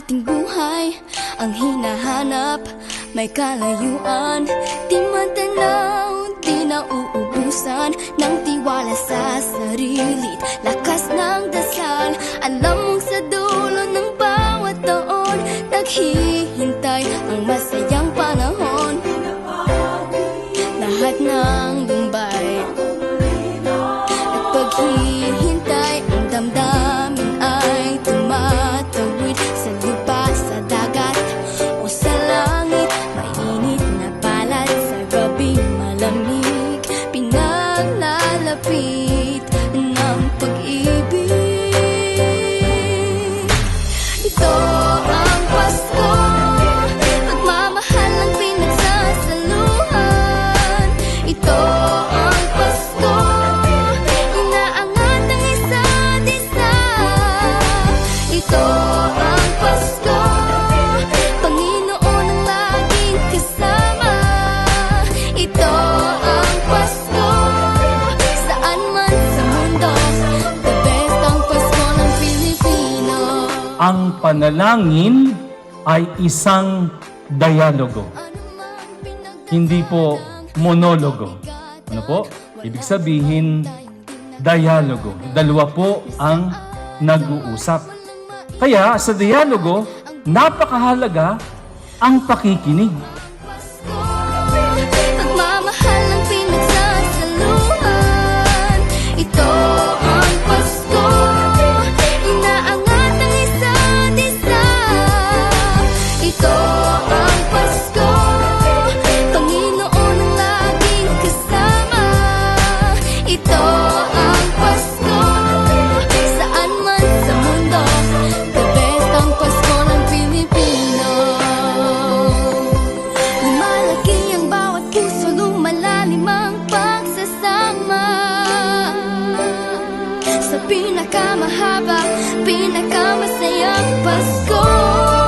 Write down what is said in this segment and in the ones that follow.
ating buhay. Ang hinahanap, may kalayuan. Di matanaw, di nauubusan. Ng tiwala sa sarili, lakas ng dasal. Alam happy ang panalangin ay isang dialogo. Hindi po monologo. Ano po? Ibig sabihin, dialogo. Dalawa po ang nag-uusap. Kaya sa dialogo, napakahalaga ang pakikinig. sa pinakamahaba, pinakamasayang Pasko.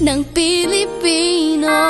ng Pilipino.